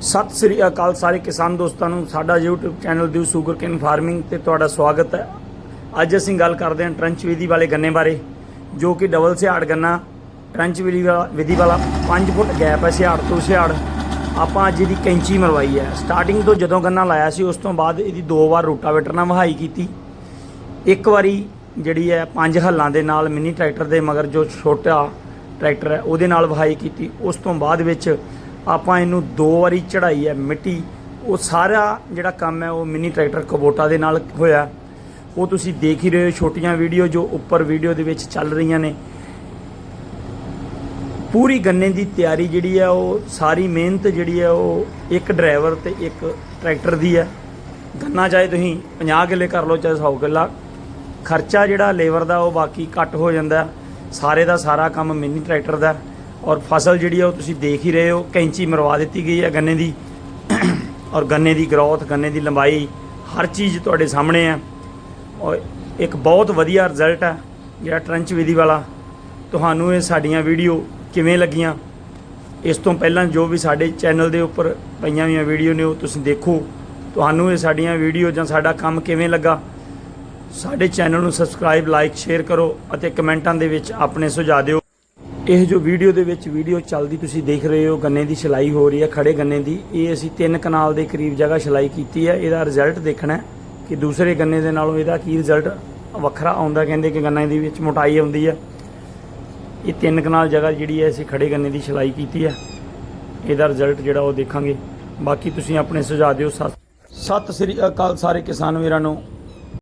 ਸਤਿ ਸ੍ਰੀ ਅਕਾਲ ਸਾਰੇ ਕਿਸਾਨ ਦੋਸਤਾਂ ਨੂੰ। ਸਾਡਾ YouTube channel the sugarcane farming ਤੇ ਤੁਹਾਡਾ ਸਵਾਗਤ ਹੈ। ਅੱਜ ਅਸੀਂ ਗੱਲ ਕਰਦੇ ਹਾਂ ਟਰੰਚ ਵਿਧੀ ਵਾਲੇ ਗੰਨੇ ਬਾਰੇ, ਜੋ ਕਿ ਡਬਲ ਸਿਆੜ ਗੰਨਾ, ਟਰੰਚ ਵਿਧੀ ਵਾਲਾ ਵਿਧੀ ਵਾਲਾ 5 ਫੁੱਟ ਗੈਪ ਹੈ ਸਿਆੜ ਤੋਂ ਸਿਆੜ ਆਪਾਂ ਅੱਜ ਇਹਦੀ ਕੈਂਚੀ ਮਰਵਾਈ ਹੈ। ਸਟਾਰਟਿੰਗ ਤੋਂ ਜਦੋਂ ਗੰਨਾ ਲਾਇਆ ਸੀ, ਉਸ ਤੋਂ ਬਾਅਦ ਇਹਦੀ ਦੋ ਵਾਰ ਰੋਟਾਵੇਟਰ ਨਾਲ ਵਹਾਈ ਕੀਤੀ। ਇੱਕ ਵਾਰੀ ਜਿਹੜੀ ਹੈ ਪੰਜ ਹੱਲਾਂ ਦੇ ਨਾਲ ਮਿੰਨੀ ਟਰੈਕਟਰ ਦੇ ਮਗਰ ਜੋ ਛੋਟਾ ਟਰੈਕਟਰ ਹੈ, ਉਹਦੇ ਨਾਲ ਵਹਾਈ ਕੀਤੀ। ਉਸ ਤੋਂ ਬਾਅਦ ਵਿੱਚ ਆਪਾਂ ਇਹਨੂੰ ਦੋ ਵਾਰੀ ਚੜਾਈ ਹੈ ਮਿੱਟੀ। ਉਹ ਸਾਰਾ ਜਿਹੜਾ ਕੰਮ ਹੈ ਉਹ ਮਿੰਨੀ ਟਰੈਕਟਰ ਕਬੋਟਾ ਦੇ ਨਾਲ ਹੋਇਆ। ਉਹ ਤੁਸੀਂ ਦੇਖ ਹੀ ਰਹੇ ਹੋ ਛੋਟੀਆਂ ਵੀਡੀਓ ਜੋ ਉੱਪਰ ਵੀਡੀਓ ਦੇ ਵਿੱਚ ਚੱਲ ਰਹੀਆਂ ਨੇ। ਪੂਰੀ ਗੰਨੇ ਦੀ ਤਿਆਰੀ ਜਿਹੜੀ ਹੈ ਉਹ ਸਾਰੀ ਮਿਹਨਤ ਜਿਹੜੀ ਹੈ ਉਹ ਇੱਕ ਡਰਾਈਵਰ ਤੇ ਇੱਕ ਟਰੈਕਟਰ ਦੀ ਹੈ। ਗੰਨਾ ਚਾਹੇ ਤੁਸੀਂ 50 ਕਿੱਲੇ ਕਰ ਲਓ ਚਾਹੇ 100 ਕਿੱਲਾ। ਖਰਚਾ ਜਿਹੜਾ ਲੇਬਰ ਦਾ ਉਹ ਬਾਕੀ ਘੱਟ ਹੋ ਜਾਂਦਾ। ਸਾਰੇ ਦਾ ਸਾਰਾ ਕੰਮ ਮਿੰਨੀ ਟਰੈਕਟਰ ਦਾ। ਔਰ ਫਸਲ ਜਿਹੜੀ ਹੈ ਉਹ ਤੁਸੀਂ ਦੇਖ ਹੀ ਰਹੇ ਹੋ, ਕੈਂਚੀ ਮਰਵਾ ਦਿੱਤੀ ਗਈ ਹੈ ਗੰਨੇ ਦੀ। ਔਰ ਗੰਨੇ ਦੀ ਗਰੋਥ, ਗੰਨੇ ਦੀ ਲੰਬਾਈ ਹਰ ਚੀਜ਼ ਤੁਹਾਡੇ ਸਾਹਮਣੇ ਹੈ ਔਰ ਇੱਕ ਬਹੁਤ ਵਧੀਆ ਰਿਜ਼ਲਟ ਹੈ ਜਿਹੜਾ ਟਰੰਚ ਵਿਧੀ ਵਾਲਾ। ਤੁਹਾਨੂੰ ਇਹ ਸਾਡੀਆਂ ਵੀਡੀਓ ਕਿਵੇਂ ਲੱਗੀਆਂ? ਇਸ ਤੋਂ ਪਹਿਲਾਂ ਜੋ ਵੀ ਸਾਡੇ ਚੈਨਲ ਦੇ ਉੱਪਰ ਪਈਆਂ ਹੋਈਆਂ ਵੀਡੀਓ ਨੇ ਉਹ ਤੁਸੀਂ ਦੇਖੋ। ਤੁਹਾਨੂੰ ਇਹ ਸਾਡੀਆਂ ਵੀਡੀਓ ਜਾਂ ਸਾਡਾ ਕੰਮ ਕਿਵੇਂ ਲੱਗਾ? ਸਾਡੇ ਚੈਨਲ ਨੂੰ ਸਬਸਕ੍ਰਾਈਬ ਲਾਈਕ ਸ਼ੇਅਰ ਕਰੋ ਅਤੇ ਕਮੈਂਟਾਂ ਦੇ ਵਿੱਚ ਆਪਣੇ ਸੁਝਾਅ ਦਿਓ। ਇਹ ਜੋ ਵੀਡੀਓ ਦੇ ਵਿੱਚ ਵੀਡੀਓ ਚੱਲਦੀ ਤੁਸੀਂ ਦੇਖ ਰਹੇ ਹੋ, ਗੰਨੇ ਦੀ ਛਿਲਾਈ ਹੋ ਰਹੀ ਹੈ ਖੜੇ ਗੰਨੇ ਦੀ। ਇਹ ਅਸੀਂ 3 ਕਨਾਲ ਦੇ ਕਰੀਬ ਜਗ੍ਹਾ ਛਿਲਾਈ ਕੀਤੀ ਹੈ। ਇਹਦਾ ਰਿਜ਼ਲਟ ਦੇਖਣਾ ਕਿ ਦੂਸਰੇ ਗੰਨੇ ਦੇ ਨਾਲੋਂ ਇਹਦਾ ਕੀ ਰਿਜ਼ਲਟ ਵੱਖਰਾ ਆਉਂਦਾ ਕਹਿੰਦੇ ਕਿ ਗੰਨੇ ਦੀ ਵਿੱਚ ਮੋਟਾਈ ਆਉਂਦੀ ਹੈ। ਇਹ 3 ਕਨਾਲ ਜਗ੍ਹਾ ਜਿਹੜੀ ਹੈ, ਅਸੀਂ ਖੜੇ ਗੰਨੇ ਦੀ ਛਿਲਾਈ ਕੀਤੀ ਹੈ। ਇਹਦਾ ਰਿਜ਼ਲਟ ਜਿਹੜਾ ਉਹ ਦੇਖਾਂਗੇ। ਬਾਕੀ ਤੁਸੀਂ ਆਪਣੇ ਸੁਝਾਅ ਦਿਓ। ਸਤਿ ਸਤਿ ਸ੍ਰੀ ਅਕਾਲ ਸਾਰੇ ਕਿਸਾਨ ਵੀਰਾਂ ਨੂੰ।